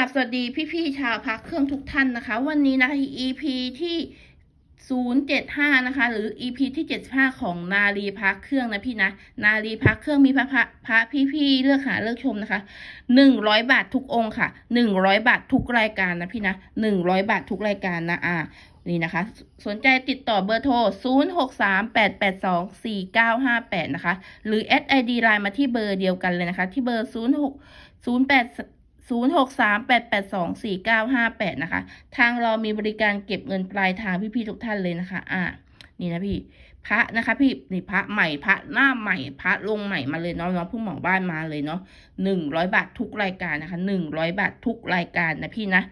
ราบสวัสดีพี่ๆชาวพักเครื่องทุกท่านนะคะ วันนี้นะคะ EP ที่ 075 นะคะ หรือ EP ที่ 75 ของนารีพักเครื่องนะพี่นะ นารีพักเครื่องมีพระพระพระพี่ๆเลือกหาเลือกชมนะคะ 100 บาททุกองค์ค่ะ 100 บาททุกรายการนะพี่นะ 100 บาททุกรายการนะอ่านี่นะคะ สนใจติดต่อเบอร์โทร 0638824958 นะคะ หรือ s ID ไลน์มาที่เบอร์เดียวกันเลยนะคะ ที่เบอร์ 06 08 0638824958 นะคะ ทางเรามีบริการเก็บเงินปลายทางพี่ๆทุกท่านเลยนะคะ อ่า นี่นะพี่ พระนะคะพี่ นี่พระใหม่ พระหน้าใหม่ พระลงใหม่มาเลยเนาะน้องเพิ่งหมอบ้านมาเลยเนาะหนึ่งร้อยบาททุกรายการนะคะหนึ่งร้อยบาททุกรายการนะพี่นะ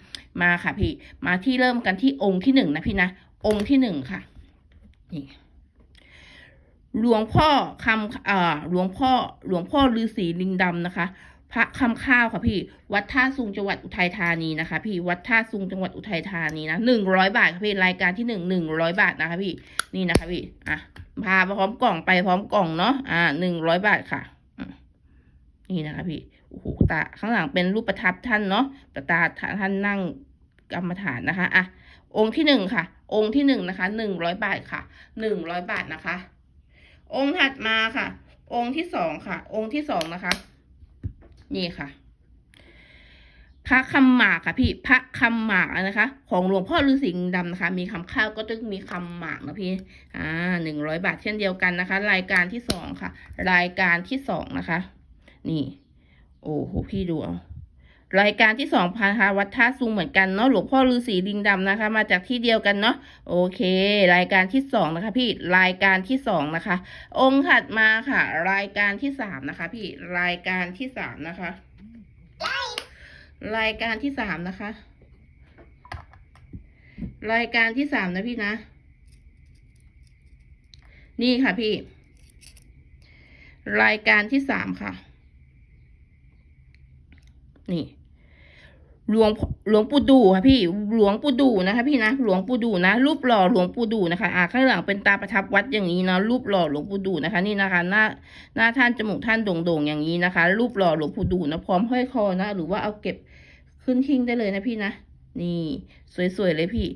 มาค่ะพี่ มาที่เริ่มกันที่องค์ที่หนึ่งนะพี่นะ องค์ที่หนึ่งค่ะ นี่หลวงพ่อคำอ่าหลวงพ่อ หลวงพ่อฤาษีลิงดำนะคะ พระคำข้าวค่ะพี่ วัดท่าซุงจังหวัดอุทัยธานีนะคะ พี่วัดท่าซุงจังหวัดอุทัยธานีนะหนึ่งร้อยบาทค่ะพี่รายการที่หนึ่งหนึ่งร้อยบาทนะคะ พี่นี่นะคะพี่อะพาไปพร้อมกล่องไปพร้อมกล่องเนาะอ่าหนึ่งร้อยบาทค่ะนี่นะคะพี่โอ้โหตาข้างหลังเป็นรูปประทับท่านเนาะประตาท่านนั่งกรรมฐานนะคะอะองค์ที่หนึ่งค่ะ องค์ที่หนึ่งนะคะหนึ่งร้อยบาทค่ะหนึ่งร้อยบาทนะคะ องค์ถัดมาค่ะ องค์ที่สองค่ะ องค์ที่สองนะคะ นี่ค่ะ พระคำหมากค่ะพี่ พระคำหมากนะคะ ของหลวงพ่อฤาษีดำนะคะ มีคำข้าวก็ต้องมีคำหมากนะพี่ อ่าหนึ่งร้อยบาทเช่นเดียวกันนะคะ รายการที่สองค่ะ รายการที่สองนะคะ นี่ โอ้โหพี่ดูเอา รายการที่สองพาค่ะวัดท่าซุงเหมือนกันเนาะหลวงพ่อฤาษีลิงดำนะคะ มาจากที่เดียวกันเนาะโอเค รายการที่สองนะคะ พี่รายการที่สองนะคะ องค์ถัดมาค่ะ รายการที่สามนะคะ พี่รายการที่สามนะคะ รายการที่สามนะคะ รายการที่สามนะพี่นะ นี่ค่ะพี่ รายการที่สามค่ะ นี่ หลวงหลวงปู่ดูค่ะพี่หลวงปู่ดูนะคะ พี่นะหลวงปู่ดูนะ รูปหล่อหลวงปู่ดูนะคะ อ่าข้างหลังเป็นตาประทับวัดอย่างนี้เนาะรูปหล่อหลวงปู่ดูนะคะ นี่นะคะ หน้าหน้าท่านจมูกท่านโด่งๆอย่างนี้นะคะ รูปหล่อหลวงปู่ดูนะพร้อมห้อยคอนะหรือว่าเอาเก็บขึ้นทิ้งได้เลยนะพี่นะนี่สวยๆเลยพี่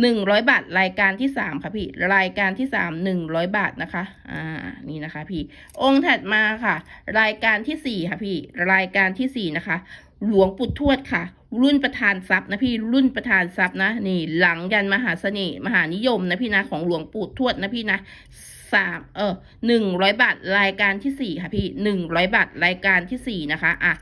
หนึ่งร้อยบาทรายการที่สามค่ะพี่ รายการที่สามหนึ่งร้อยบาทนะคะ อ่านี่นะคะ พี่ องค์ถัดมาค่ะ รายการที่สี่ค่ะพี่ รายการที่สี่นะคะ หลวงปู่ทวดค่ะ รุ่นประธานทรัพย์นะพี่รุ่นประธานทรัพย์นะ นี่ หลังยันมหาเสน่ห์มหานิยมนะพี่นะของหลวงปู่ทวดนะพี่นะสามเออหนึ่งร้อยบาทรายการที่สี่ค่ะพี่หนึ่งร้อยบาทรายการที่สี่นะคะอะ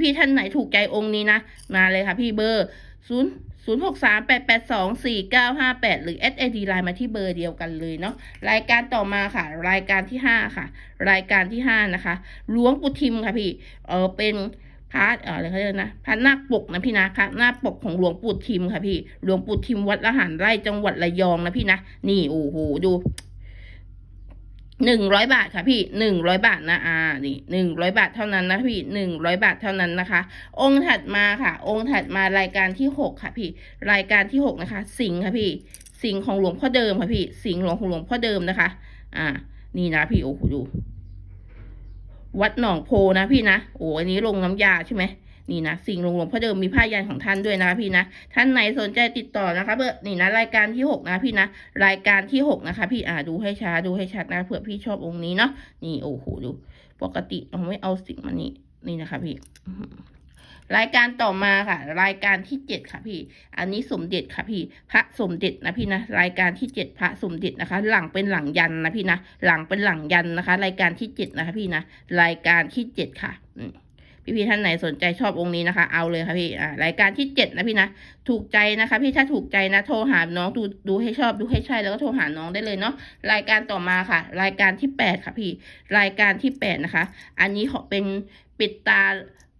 พี่ๆท่านไหนถูกใจองค์นี้นะ มาเลยค่ะพี่เบอร์ศูนย์ศูนย์หกสามแปดแปดสองสี่เก้าห้าแปดหรือ s อ d ไลน์มาที่เบอร์เดียวกันเลยเนาะรายการต่อมาค่ะ รายการที่ห้าค่ะ รายการที่ห้านะคะหลวงปู่ทิมค่ะพี่เออเป็น พระเอออะไรเขาเรียกนะพระนาคปกนะพี่นะพระนาคปกของหลวงปู่ทิมค่ะพี่หลวงปู่ทิมวัดละหารไร่จังหวัดระยองนะพี่นะนี่โอ้โหดูหนึ่งร้อยบาทค่ะพี่หนึ่งร้อยบาทนะอ่านี่หนึ่งร้อยบาทเท่านั้นนะพี่หนึ่งร้อยบาทเท่านั้นนะคะ องค์ถัดมาค่ะ องค์ถัดมารายการที่หกค่ะพี่ รายการที่หกนะคะ สิงค่ะพี่ สิงของหลวงพ่อเดิมค่ะพี่ สิงห์หลวงของหลวงพ่อเดิมนะคะ อ่า นี่นะพี่โอ้โหดู วัดหนองโพนะพี่นะโอ้อันนี้ลงน้ำยาใช่ไหมนี่นะสิ่งลงหลวงพ่อเดิมมีผ้ายันของท่านด้วยนะคะพี่นะ ท่านไหนสนใจติดต่อนะคะเบอร์นี่นะรายการที่หกนะพี่นะรายการที่หกนะคะ พี่อ่าดูให้ช้าดูให้ชัดนะเผื่อพี่ชอบองค์นี้เนาะนี่โอ้โหดู ปกติเราไม่เอาสิ่งมานี่นี่นะคะพี่ รายการต่อมาค่ะ รายการที่เจ็ดค่ะพี่ อันนี้สมเด็จค่ะพี่ พระสมเด็จนะพี่นะรายการที่เจ็ดพระสมเด็จนะคะ หลังเป็นหลังยันนะพี่นะหลังเป็นหลังยันนะคะ รายการที่เจ็ดนะคะพี่นะรายการที่เจ็ดค่ะอืมพี่ๆท่านไหนสนใจชอบองค์นี้นะคะ เอาเลยค่ะพี่อ่ารายการที่เจ็ดนะพี่นะถูกใจนะคะ พี่ถ้าถูกใจนะโทรหาน้องดูดูให้ชอบดูให้ใช่แล้วก็โทรหาน้องได้เลยเนาะรายการต่อมาค่ะ รายการที่แปดค่ะพี่ รายการที่แปดนะคะ อันนี้ขอเป็นปิดตา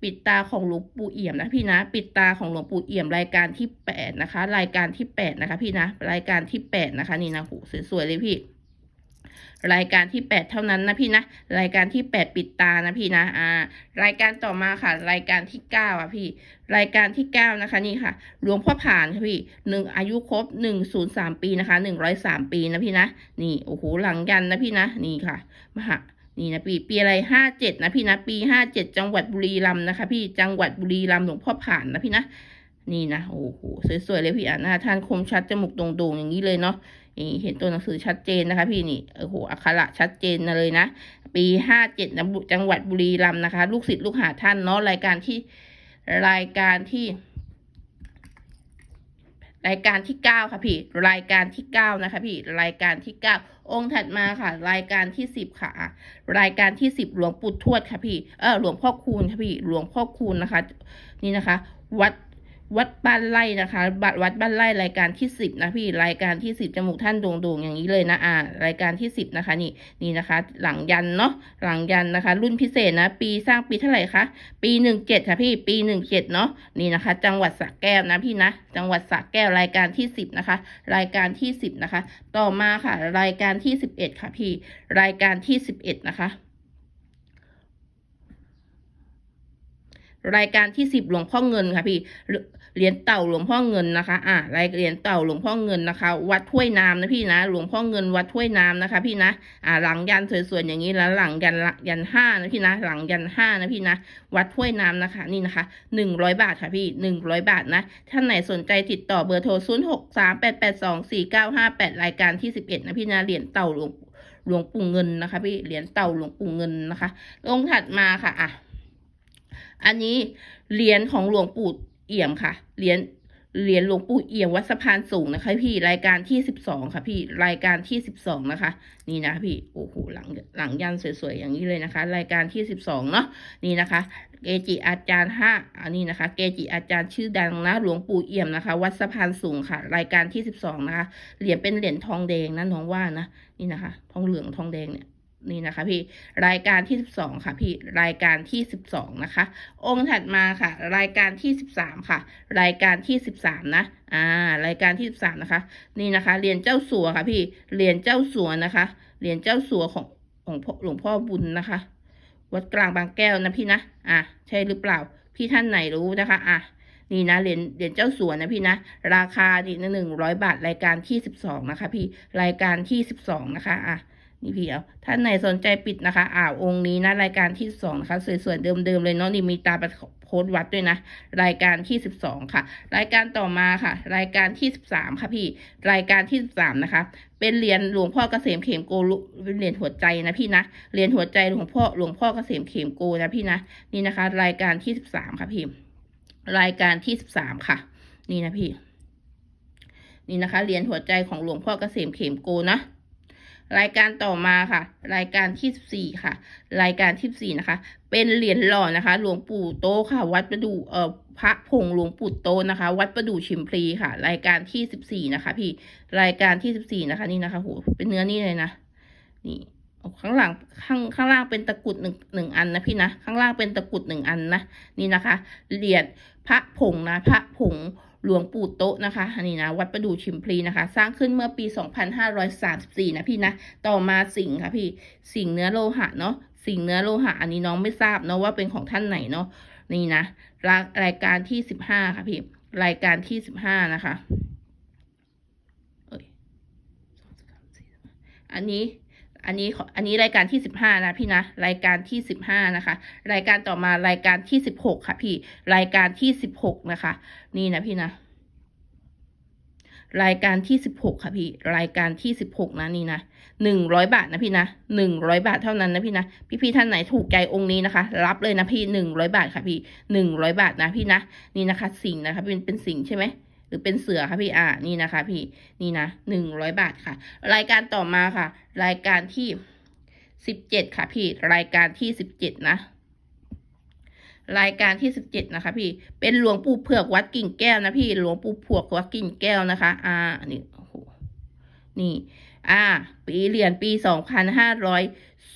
ปิดตาของหลวงปู่เอี่ยมนะพี่นะ ปิดตาของหลวงปู่เอี่ยมรายการที่แปดนะคะ รายการที่แปดนะคะพี่นะ รายการที่แปดนะคะ นี่นะโหสวยๆเลยพี่รายการที่แปดเท่านั้นนะพี่นะ รายการที่แปดปิดตานะพี่นะ อ่า รายการต่อมาค่ะ รายการที่เก้าอะพี่ รายการที่เก้านะคะนี่ค่ะ หลวงพ่อผ่านค่ะพี่หนึ่งอายุครบหนึ่งศูนย์สามปีนะคะหนึ่งร้อยสามปีนะพี่นะ นี่ โอ้โห หลังยันนะพี่นะ นี่ค่ะ มหา นี่นะพี่ปีอะไรห้าเจ็ดนะพี่นะปีห้าเจ็ดจังหวัดบุรีรัมย์นะคะ พี่จังหวัดบุรีรัมย์หลวงพ่อผ่านนะพี่นะนี่นะโอ้โหสวยๆเลยพี่อะหน้าท่านคมชัดจมูกโด่งๆอย่างนี้เลยเนาะนี่เห็นตัวหนังสือชัดเจนนะคะ พี่นี่โอ้โหอักขระชัดเจนนะเลยนะปีห้าเจ็ดนะจังหวัดบุรีรัมย์นะคะ ลูกศิษย์ลูกหาท่านเนาะรายการที่รายการที่ รายการที่เก้าค่ะพี่รายการที่เก้านะคะพี่รายการที่เก้าองค์ถัดมาค่ะ รายการที่สิบค่ะ รายการที่สิบหลวงปู่ทวดค่ะพี่เออหลวงพ่อคูณค่ะพี่หลวงพ่อคูณนะคะ นี่นะคะ วัด วัดบ้านไร่นะคะ บัตรวัดบ้านไร่รายการที่สิบนะพี่รายการที่สิบจมูกท่านโด่งๆอย่างนี้เลยนะอ่ารายการที่สิบนะคะนี่นี่นะคะ หลังยันเนาะหลังยันนะคะ รุ่นพิเศษนะ ปีสร้างปีเท่าไหร่คะปีหนึ่งเจ็ดค่ะพี่ปีหนึ่งเจ็ดเนาะนี่นะคะ จังหวัดสระแก้วนะพี่นะ จังหวัดสระแก้วรายการที่สิบนะคะ รายการที่สิบนะคะ ต่อมาค่ะ รายการที่สิบเอ็ดค่ะพี่ รายการที่สิบเอ็ดนะคะ รายการที่สิบหลวงพ่อเงินค่ะพี่เหรีเหรียญเต่าหลวงพ่อเงินนะคะ อ่ารายเหรียญเต่าหลวงพ่อเงินนะคะ วัดถ้วยน้ำนะพี่นะ หลวงพ่อเงินวัดถ้วยน้ำนะคะ พี่นะ อ่าหลังยันสวยๆอย่างนี้แล้วหลังยันยันห้านะพี่นะ หลังยันห้านะพี่นะ วัดถ้วยน้ำนะคะ นี่นะคะหนึ่งร้อยบาทค่ะพี่หนึ่งร้อยบาทนะ ท่านไหนสนใจติดต่อเบอร์โทรศูนย์หกสามแปดแปดสองสี่เก้าห้าแปดรายการที่สิบเอ็ดนะพี่นะ เหรียญเต่าหลวงหลวงปู่เงินนะคะ พี่ เหรียญเต่าหลวงปู่เงินนะคะ องค์ถัดมาค่ะ อะ อันนี้เหรียญของหลวงปู่เอี่ยมค่ะ เหรียญเหรียญหลวงปู่เอี่ยมวัดสะพานสูงนะคะ พี่รายการที่สิบสองค่ะ พี่รายการที่สิบสองนะคะ นี่นะพี่โอ้โหหลังหลังยันสวยๆอย่างนี้เลยนะคะ รายการที่สิบสองเนาะนี่นะคะ เกจิอาจารย์ห้าอันนี้นะคะ เกจิอาจารย์ชื่อดังนะหลวงปู่เอี่ยมนะคะ วัดสะพานสูงค่ะ รายการที่สิบสองนะคะเหรียญเป็นเหรียญทองแดงนะน้องว่านะนี่นะคะ ทองเหลืองทองแดงเนี่ย นี่นะคะพี่รายการที่สิบสองค่ะพี่รายการที่สิบสองนะคะ องค์ถัดมาค่ะ รายการที่สิบสามค่ะ รายการที่สิบสามนะอ่ารายการที่สิบสามนะคะ นี่นะคะเหรียญเจ้าสัวค่ะพี่เหรียญเจ้าสัวนะคะเหรียญเจ้าสัวของของหลวงพ่อบุญนะคะ วัดกลางบางแก้วนะพี่นะอะใช่หรือเปล่า พี่ท่านไหนรู้นะคะอะนี่นะเหรียญเหรียญเจ้าสัวนะพี่นะ ราคาดีนะหนึ่งร้อยบาทรายการที่สิบสองนะคะ พี่รายการที่สิบสองนะคะอะ นี่พี่เอาท่านไหนสนใจปิดนะคะ อ่าวองค์นี้นะ รายการที่สองนะคะ สวยๆ เดิมๆ เลยเนาะนี่มีตาประโพสวัดด้วยนะ รายการที่สิบสองค่ะ รายการต่อมาค่ะ รายการที่สิบสามค่ะพี่ รายการที่สิบสามนะคะ เป็นเหรียญหลวงพ่อเกษมเขมโกลเป็นเหรียญหัวใจนะพี่นะ เหรียญหัวใจหลวงพ่อหลวงพ่อเกษมเขมโกนะพี่นะ นี่นะคะ รายการที่สิบสามค่ะพี่ รายการที่สิบสามค่ะ นี่นะพี่ นี่นะคะ เหรียญหัวใจของหลวงพ่อเกษมเขมโกนะ รายการต่อมาค่ะ รายการที่สี่ค่ะ รายการที่สี่นะคะ เป็นเหรียญหล่อนะคะ หลวงปู่โตค่ะ วัดประดูเอ่อพระผงหลวงปู่โตนะคะ วัดประดูชิมพลีค่ะ รายการที่สิบสี่นะคะ พี่รายการที่สิบสี่นะคะ นี่นะคะโหเป็นเนื้อนี่เลยนะนี่ข้างหลังข้างข้างล่างเป็นตะกรุดหนึ่งหนึ่งอันนะพี่นะข้างล่างเป็นตะกรุดหนึ่งอันนะนี่นะคะเหรียญพระผงนะพระผง หลวงปู่โตะนะคะอันนี้นะวัดประดู่ชิมพลีนะคะ สร้างขึ้นเมื่อปี 2534 นะพี่นะ ต่อมาสิงห์ค่ะพี่สิงห์เนื้อโลหะเนาะสิงห์เนื้อโลหะ อันนี้น้องไม่ทราบเนาะว่าเป็นของท่านไหนเนาะนี่นะรายรายการที่ 15 ค่ะพี่รายการที่ 15 นะคะอันนี้ อันนี้อันนี้รายการที่สิบห้านะพี่นะ รายการที่สิบห้านะคะ รายการต่อมารายการที่สิบหกค่ะ พี่ รายการที่สิบหกนะคะ นี่นะพี่นะรายการที่สิบหกค่ะพี่ รายการที่สิบหกนะนี่นะหนึ่งร้อยบาทนะพี่นะหนึ่งร้อยบาทเท่านั้นนะพี่นะ พี่พี่ๆท่านไหนถูกใจองค์นี้นะคะ รับเลยนะพี่หนึ่งร้อยบาทค่ะพี่หนึ่งร้อยบาทนะพี่นะ นี่นะคะ สิงนะคะเป็นเป็นสิงใช่ไหม หรือเป็นเสือค่ะพี่อ่านี่นะคะพี่นี่นะหนึ่งร้อยบาทค่ะ รายการต่อมาค่ะ รายการที่สิบเจ็ดค่ะพี่รายการที่สิบเจ็ดนะรายการที่สิบเจ็ดนะคะ พี่ เป็นหลวงปู่เผือกวัดกิ่งแก้วนะพี่ หลวงปู่เผือกวัดกิ่งแก้วนะคะ อ่า นี่โอ้โหนี่ อ่า ปีเหรียญปีสองพันห้าร้อย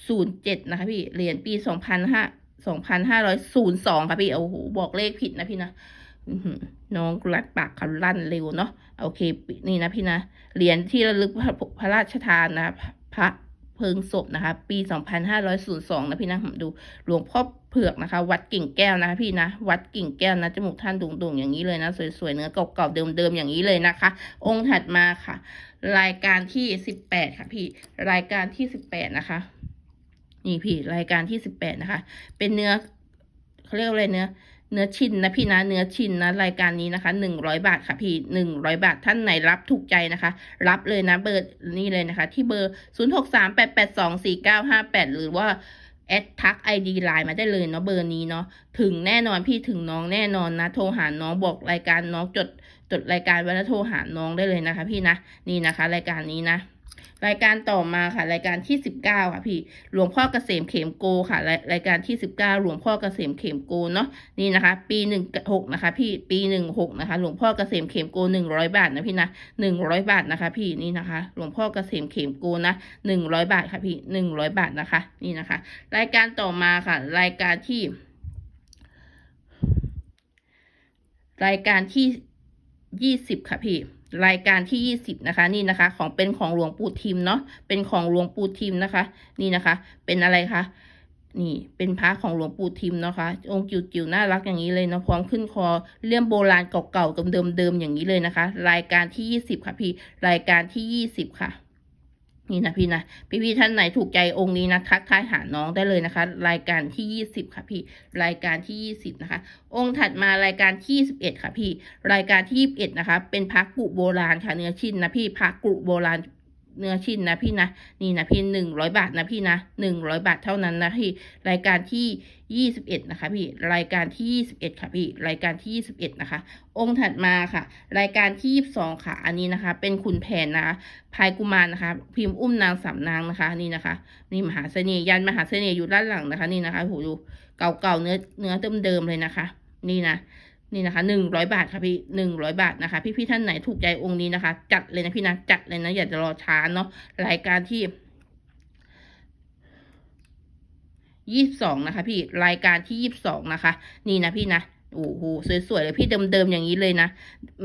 ศูนย์เจ็ดนะคะ พี่ เหรียญปีสองพันห้าสองพันห้าร้อยศูนย์สองค่ะพี่ โอ้โห บอกเลขผิดนะพี่นะ น้องรัดปากเขาลั่นเร็วเนาะโอเค นี่นะพี่นะเหรียญที่ระลึกพระพระราชทานนะพระเพลิงศพนะคะ ปี 2502 นะพี่นะผมดูหลวงพ่อเผือกนะคะ วัดกิ่งแก้วนะคะพี่นะ วัดกิ่งแก้วนะจมูกท่านโด่งๆอย่างนี้เลยนะ สวยๆเนื้อเก่าๆเดิมๆอย่างนี้เลยนะคะ องค์ถัดมาค่ะ รายการที่ 18 ค่ะพี่รายการที่ 18 นะคะ นี่พี่รายการที่สิบแปดนะคะ เป็นเนื้อเขาเรียกว่าอะไรเนื้อ เนื้อชิ้นนะพี่นะเนื้อชิ้นนะรายการนี้นะคะหนึ่งร้อยบาทค่ะพี่หนึ่งร้อยบาทท่านไหนรับถูกใจนะคะ รับเลยนะเบอร์นี่เลยนะคะ ที่เบอร์ศูนย์หกสามแปดแปดสองสี่เก้าห้าแปดหรือว่าแอดทักไอดีไลน์มาได้เลยเนาะเบอร์นี้เนาะถึงแน่นอนพี่ถึงน้องแน่นอนนะ โทรหาน้องบอกรายการน้องจดจดรายการไว้แล้วโทรหาน้องได้เลยนะคะ พี่นะนี่นะคะ รายการนี้นะ รายการต่อมาค่ะ รายการที่สิบเก้าค่ะพี่หลวงพ่อเกษมเขมโกค่ะ รายรายการที่สิบเก้าหลวงพ่อเกษมเขมโกเนาะนี่นะคะ ปีหนึ่งหกนะคะ พี่ปีหนึ่งหกนะคะ หลวงพ่อเกษมเขมโกหนึ่งร้อยบาทนะพี่นะหนึ่งร้อยบาทนะคะ พี่นี่นะคะ หลวงพ่อเกษมเขมโกนะหนึ่งร้อยบาทค่ะพี่หนึ่งร้อยบาทนะคะ นี่นะคะ รายการต่อมาค่ะ รายการที่ รายการที่ยี่สิบค่ะพี่ รายการที่ยี่สิบนะคะ นี่นะคะ ของเป็นของหลวงปู่ทิมเนาะเป็นของหลวงปู่ทิมนะคะ นี่นะคะ เป็นอะไรคะนี่เป็นพระของหลวงปู่ทิมเนาะคะ องค์จิ๋วๆน่ารักอย่างนี้เลยนะพร้อมขึ้นคอเลี่ยมโบราณเก่าๆกับเดิมๆอย่างนี้เลยนะคะ รายการที่ยี่สิบค่ะพี่ รายการที่ยี่สิบค่ะ นี่นะพี่นะพี่พี่ท่านไหนถูกใจองค์นี้นะทักทายหาน้องได้เลยนะคะ รายการที่ยี่สิบค่ะพี่รายการที่ยี่สิบนะคะ องค์ถัดมารายการที่สิบเอ็ดค่ะพี่รายการที่ยี่สิบเอ็ดนะคะ เป็นพระกุโบราณค่ะเนื้อชิ้นนะพี่พระกุโบราณ เนื้อชิ้นนะพี่นะนี่นะพี่หนึ่งร้อยบาทนะพี่นะหนึ่งร้อยบาทเท่านั้นนะพี่รายการที่ยี่สิบเอ็ดนะคะพี่รายการที่ยี่สิบเอ็ดค่ะพี่รายการที่ยี่สิบเอ็ดนะคะ องค์ถัดมาค่ะ รายการที่ยี่สิบสองค่ะ อันนี้นะคะ เป็นขุนแผนนะคะพายกุมารนะคะ พิมพ์อุ้มนางสามนางนะคะนี่นะคะ นี่มหาเสน่ห์ยันมหาเสน่ห์อยู่ด้านหลังนะคะ นี่นะคะโหดูเก่าๆเนื้อเนื้อเดิมๆเลยนะคะ นี่นะ นี่นะคะหนึ่งร้อยบาทค่ะพี่หนึ่งร้อยบาทนะคะ พี่พี่ท่านไหนถูกใจองค์นี้นะคะ จัดเลยนะพี่นะจัดเลยนะอย่าจะรอช้าเนาะรายการที่ยี่สิบสองนะคะ พี่รายการที่ยี่สิบสองนะคะ นี่นะพี่นะโอ้โหสวยๆเลยพี่เดิมๆอย่างนี้เลยนะ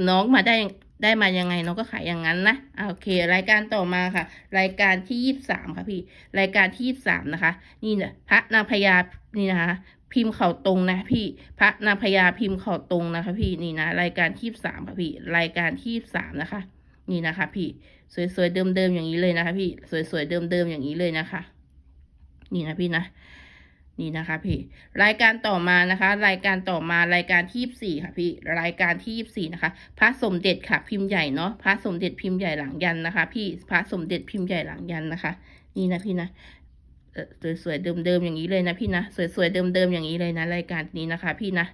น้องมาได้ได้มายังไงน้องก็ขายอย่างนั้นนะโอเค รายการต่อมาค่ะ รายการที่ยี่สิบสามค่ะพี่ รายการที่ยี่สิบสามนะคะ นี่เนี่ยพระนางพญานี่นะคะ พิมพ์เข่าตรงนะพี่ พระนาพญาพิมพ์เข่าตรงนะคะ พี่นี่นะรายการที่สามค่ะพี่ รายการที่สามนะคะ นี่นะคะ พี่ สวยๆเดิมๆอย่างนี้เลยนะคะ พี่สวยๆเดิมๆอย่างนี้เลยนะคะ นี่นะพี่นะนี่นะคะพี่ รายการต่อมานะคะ รายการต่อมารายการที่สี่ค่ะพี่ รายการที่สี่นะคะ พระสมเด็จค่ะพิมพ์ใหญ่เนาะ พระสมเด็จพิมพ์ใหญ่หลังยันนะคะ พี่ พระสมเด็จพิมพ์ใหญ่หลังยันนะคะ นี่นะพี่นะ สวยๆเดิมๆอย่างนี้เลยนะพี่นะสวยๆเดิมๆอย่างนี้เลยนะรายการนี้นะคะ พี่นะ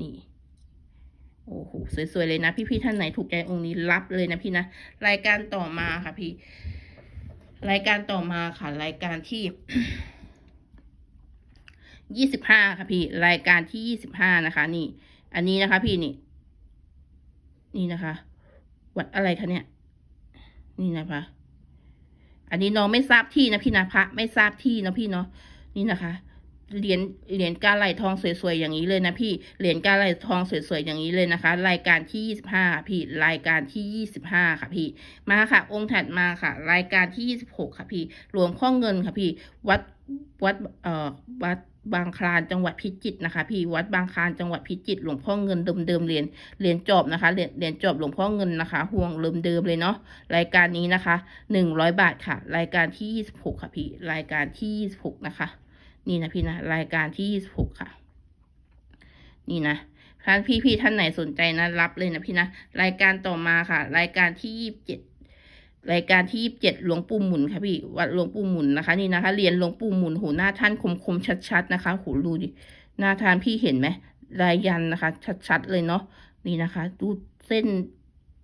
นี่โอ้โหสวยๆเลยนะพี่ๆท่านไหนถูกใจองค์นี้รับเลยนะพี่นะรายการต่อมาค่ะพี่ รายการต่อมาค่ะ รายการที่ยี่สิบห้าค่ะพี่ รายการที่ยี่สิบห้านะคะ นี่ อันนี้นะคะ พี่นี่ นี่นะคะ วัดอะไรคะเนี่ย นี่นะคะ อันนี้น้องไม่ทราบที่นะพี่นะพระไม่ทราบที่นะพี่เนาะนี่นะคะเหรียญเหรียญกาไหลทองสวยๆอย่างนี้เลยนะพี่เหรียญกาไหลทองสวยๆอย่างนี้เลยนะคะ รายการที่ยี่สิบห้าพี่รายการที่ยี่สิบห้าค่ะพี่มาค่ะ องค์ถัดมาค่ะ รายการที่ยี่สิบหกค่ะพี่หลวงข้อเงินค่ะพี่ วัดวัดเอ่อวัด บางคลานจังหวัดพิจิตรนะคะพี่วัดบางคลานจังหวัดพิจิตรหลวงพ่อเงินเดิมๆเหรียญเหรียญจบนะคะเหรียญเหรียญจบหลวงพ่อเงินนะคะ ห่วงเดิมๆเลยเนาะรายการนี้นะคะหนึ่งร้อยบาทค่ะ รายการที่ยี่สิบหกค่ะพี่รายการที่ยี่สิบหกนะคะ นี่นะพี่นะรายการที่ยี่สิบหกค่ะ นี่นะท่านพี่พี่ๆท่านไหนสนใจนะรับเลยนะพี่นะรายการต่อมาค่ะ รายการที่ยี่สิบเจ็ด รายการที่ยีิบเจ็ดหลวงปู่หมุนค่ะพี่วัดหลวงปู่หมุนนะคะนี่นะคะเรียนหลวงปู่หมุนโหหน้าท่านคมคมๆชัดๆนะคะโหดูดิหน้าท่านพี่เห็นไหมลายยันนะคะ ชัดๆเลยเนาะนี่นะคะดูเส้น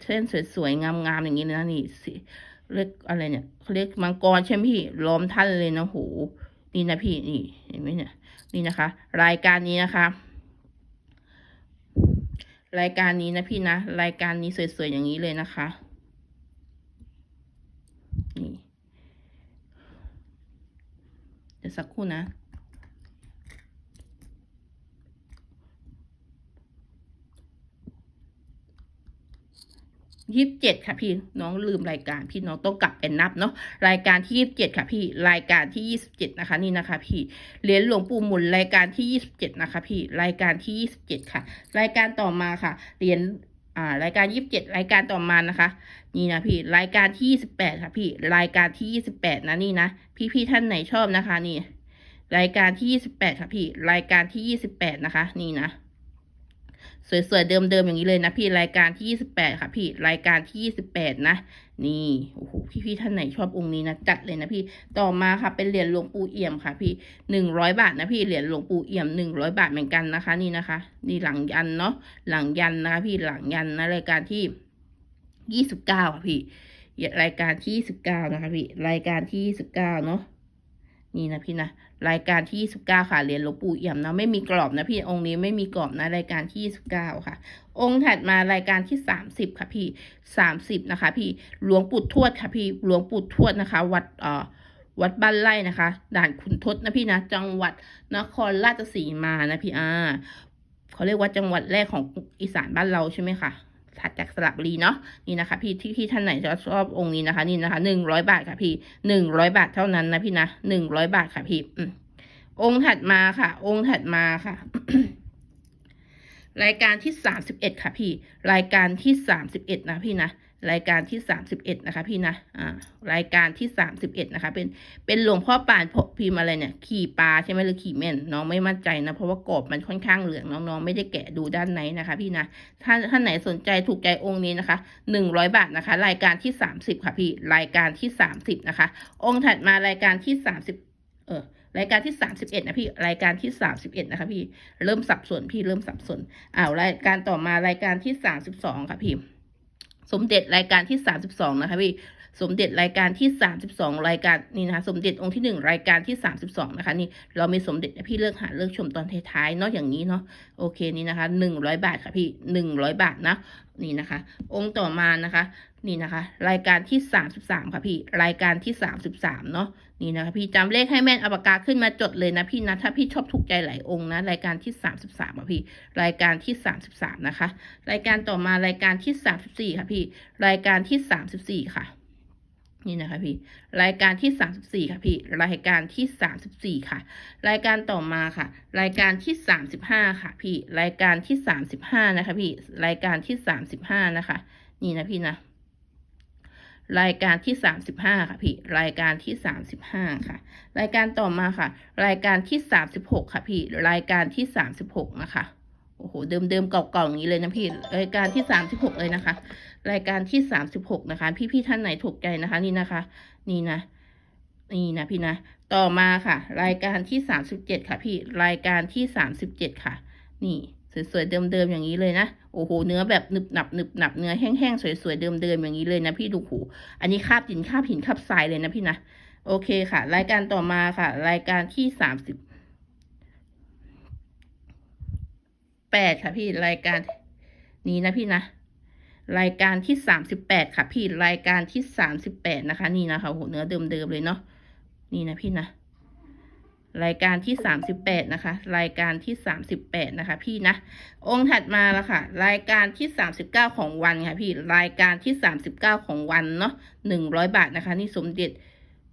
เส้นสวยๆงามๆอย่างนี้นะนี่สิเรียกอะไรเนี่ยเขาเรียกมังกรใช่ไหมพี่ล้อมท่านเลยนะโหนี่นะพี่นี่เห็นไหมเนี่ยนี่นะคะ รายการนี้นะคะ รายการนี้นะพี่นะรายการนี้สวยๆอย่างนี้เลยนะคะ นี่ เดี๋ยวสักครู่นะยี่สิบเจ็ดค่ะพี่น้องลืมรายการพี่น้องต้องกลับไปนับเนาะรายการที่ยี่สิบเจ็ดค่ะพี่รายการที่ยี่สิบเจ็ดนะคะนี่นะคะ พี่เหรียญหลวงปู่หมุนรายการที่ยี่สิบเจ็ดนะคะพี่รายการที่ยี่สิบเจ็ดค่ะ รายการต่อมาค่ะเหรียญอ่ารายการยี่สิบเจ็ดรายการต่อมานะคะ นี่นะพี่รายการที่ยี่สิบแปดค่ะพี่รายการที่ยี่สิบแปดนะนี่นะพี่พี่ท่านไหนชอบนะคะ นี่ รายการที่ยี่สิบแปดค่ะพี่ รายการที่ยี่สิบแปดนะคะ นี่นะสวยๆ เดิมๆ อย่างนี้เลยนะพี่รายการที่ยี่สิบแปดค่ะพี่รายการที่ยี่สิบแปดนะ นี่โอ้โหพี่ๆท่านไหนชอบองค์นี้นะจัดเลยนะพี่ต่อมาค่ะเป็นเหรียญหลวงปู่เอี่ยมค่ะ พี่หนึ่งร้อยบาทนะพี่เหรียญหลวงปู่เอี่ยมหนึ่งร้อยบาทเหมือนกันนะคะ นี่นะคะ นี่หลังยันเนาะหลังยันนะคะ พี่หลังยันนะรายการที่ ยี่สิบเก้าค่ะพี่ รายการที่ยี่สิบเก้านะคะพี่ รายการที่ยี่สิบเก้าเนาะ นี่นะพี่นะ รายการที่ยี่สิบเก้าค่ะเหรียญหลวงปู่เอี่ยมนะ ไม่มีกรอบนะพี่องค์นี้ไม่มีกรอบนะ รายการที่ยี่สิบเก้าค่ะ องค์ถัดมารายการที่สามสิบค่ะพี่สามสิบนะคะ พี่ หลวงปู่ทวดค่ะพี่ หลวงปู่ทวดนะคะ วัดเอ่อวัดบ้านไร่นะคะ ด่านขุนทดนะพี่นะ จังหวัดนครราชสีมานะพี่อ่าเขาเรียกว่าจังหวัดแรกของอีสานบ้านเราใช่ไหมคะ ถัดจากสระบุรีเนาะนี่นะคะ พี่ที่ที่ท่านไหนจะชอบองค์นี้นะคะ นี่นะคะหนึ่งร้อยบาทค่ะพี่หนึ่งร้อยบาทเท่านั้นนะพี่นะหนึ่งร้อยบาทค่ะพี่อืองค์ถัดมาค่ะ องค์ถัดมาค่ะ รายการที่สามสิบเอ็ดค่ะพี่ รายการที่สามสิบเอ็ดนะพี่นะ รายการที่สามสิบเอ็ดนะคะ พี่นะ อ่า รายการที่สามสิบเอ็ดนะคะ เป็น เป็นหลวงพ่อป่านพพิมพ์อะไรเนี่ย ขี่ปลาใช่ไหมหรือขี่เม่น น้องไม่มั่นใจนะ เพราะว่ากรอบมันค่อนข้างเหลือง น้องๆ ไม่ได้แกะดูด้านในนะคะ พี่นะ ถ้าท่านไหนสนใจถูกใจองค์นี้นะคะหนึ่งร้อยบาทนะคะ รายการที่สามสิบค่ะพี่ รายการที่สามสิบนะคะ องค์ถัดมารายการที่สามสิบเออรายการที่สามสิบเอ็ดนะพี่รายการที่สามสิบเอ็ดนะคะพี่เริ่มสับสนพี่เริ่มสับสนอ้าวรายการต่อมารายการที่สามสิบสองค่ะพี่ สมเด็จรายการที่ 32 นะคะพี่ สมเด็จรายการที่สามสิบสองรายการนี่นะคะสมเด็จองค์ที่หนึ่งรายการที่สามสิบสองนะคะนี่เรามีสมเด็จพี่เลือกหาเลือกชมตอนท้ายๆเนาะอย่างนี้เนาะโอเคนี่นะคะหนึ่งร้อยบาทค่ะพี่หนึ่งร้อยบาทนะนี่นะคะ องค์ต่อมานะคะนี่นะคะ รายการที่สามสิบสามค่ะพี่รายการที่สามสิบสามเนาะนี่นะคะพี่จำเลขให้แม่นอปากาขึ้นมาจดเลยนะพี่นะถ้าพี่ชอบถูกใจหลายองค์นะรายการที่สามสิบสามค่ะพี่ รายการที่สามสิบสามนะคะ รายการต่อมารายการที่สามสิบสี่ค่ะพี่ รายการที่สามสิบสี่ค่ะ นี่นะคะพี่ รายการที่สามสิบสี่ค่ะพี่ รายการที่สามสิบสี่ค่ะ รายการต่อมาค่ะ รายการที่สามสิบห้าค่ะ พี่ รายการที่สามสิบห้านะคะพี่ รายการที่สามสิบห้านะคะ นี่นะพี่นะ รายการที่สามสิบห้าค่ะพี่ รายการที่สามสิบห้าค่ะ รายการต่อมาค่ะ รายการที่สามสิบหกค่ะพี่ รายการที่สามสิบหกนะคะ โอ้โห เดิมๆ เก่าๆ อย่างนี้เลยนะพี่ รายการที่สามสิบหกเลยนะคะ รายการที่สามสิบหกนะคะ พี่ๆ ท่านไหนถูกใจนะคะ นี่นะคะ นี่นะ นี่นะพี่นะ ต่อมาค่ะ รายการที่สามสิบเจ็ดค่ะ พี่ รายการที่สามสิบเจ็ดค่ะ นี่สวยๆ เดิมๆ อย่างนี้เลยนะ โอ้โห เนื้อแบบหนึบหนับหนึบหนับ เนื้อแห้งๆ สวยๆ เดิมๆ อย่างนี้เลยนะพี่ดูหูอันนี้คาบหินคาบหินคาบทรายเลยนะพี่นะ โอเคค่ะ รายการต่อมาค่ะ รายการที่สามสิบ แปดค่ะพี่รายการนี้นะพี่นะ รายการที่สามสิบแปดค่ะ พี่รายการที่สามสิบแปดนะคะ นี่นะคะโหเนื้อเดิมๆเลยเนาะนี่นะพี่นะ รายการที่สามสิบแปดนะคะ รายการที่สามสิบแปดนะคะ พี่นะ องค์ถัดมาแล้วค่ะ รายการที่สามสิบเก้าของวันค่ะพี่รายการที่สามสิบเก้าของวันเนาะหนึ่งร้อยบาทนะคะ นี่สมเด็จ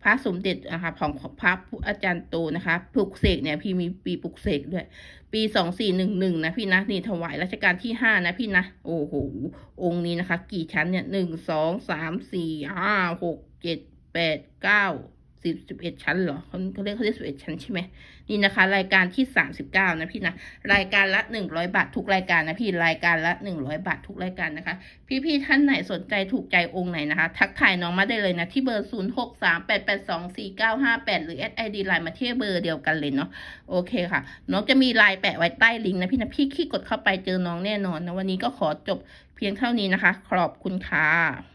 พระสมเด็จนะคะของพระอาจารย์โตนะคะปลุกเสกเนี่ยพี่มีปีปลุกเสกด้วย ปีสองสี่หนึ่งหนึ่งนะพี่นะนี่ถวายรัชกาลที่ห้านะพี่นะโอ้โหองค์นี้นะคะ กี่ชั้นเนี่ยหนึ่งสองสามสี่ห้าหกเจ็ดแปดเก้า สิบสิบเอ็ดชั้นเหรอเขาเขาเรียกเขาเรียกสิบเอ็ดชั้นใช่ไหมนี่นะคะ รายการที่สามสิบเก้านะพี่นะรายการละหนึ่งร้อยบาททุกรายการนะพี่รายการละหนึ่งร้อยบาททุกรายการนะคะ พี่ๆท่านไหนสนใจถูกใจองค์ไหนนะคะ ทักทายน้องมาได้เลยนะ ที่เบอร์0 6 3 8 8 2 4 9 5 8หรือ SID ไอดีไลน์มาเที่เบอร์เดียวกันเลยเนาะโอเคค่ะ น้องจะมีไลน์แปะไว้ใต้ลิงก์นะพี่นะพี่ขี้กดเข้าไปเจอน้องแน่นอนนะวันนี้ก็ขอจบเพียงเท่านี้นะคะ ขอบคุณค่ะ